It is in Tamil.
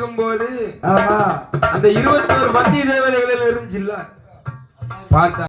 இருக்கும் போது அந்த இருபத்தோரு பந்தி தேவதைகளில் இருந்துச்சுல்ல. பார்த்தா